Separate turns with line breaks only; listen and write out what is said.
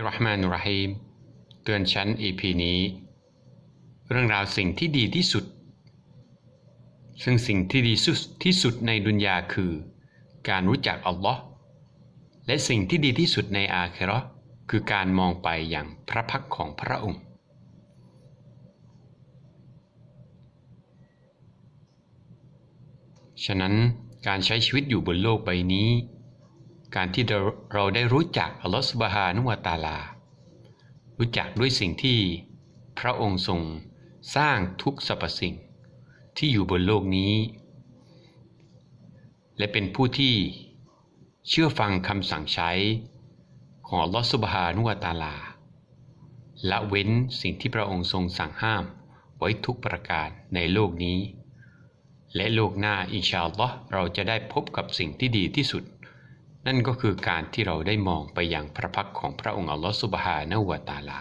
รเรห์มานุรฮีมเตือนชั้น EP นี้ เรื่องราวสิ่งที่ดีที่สุด ซึ่งสิ่งที่ดีสุดที่สุดในดุนยาคือ การรู้จักอัลลอฮ์และสิ่งที่ดีที่สุดในอาคิเราะห์คือการมองไปอย่างพระพักของพระองค์ ฉะนั้นการใช้ชีวิตอยู่บนโลกใบนี้ การที่เราได้รู้จักอัลลอฮฺสุบฮานุวะตาลา รู้จักด้วยสิ่งที่พระองค์ทรงสร้างทุกสรรพสิ่งที่อยู่บนโลกนี้ และเป็นผู้ที่เชื่อฟังคำสั่งใช้ของอัลลอฮฺสุบฮานุวะตาลา ละเว้นสิ่งที่พระองค์ทรงสั่งห้ามไว้ทุกประการในโลกนี้ และโลกหน้าอินชาอัลลอฮ์เราจะได้พบกับสิ่งที่ดีที่สุด นั่นก็คือการที่เราได้มองไปยังพระพักของพระองค์อัลลอฮฺสุบฮานะฮูวะตาลา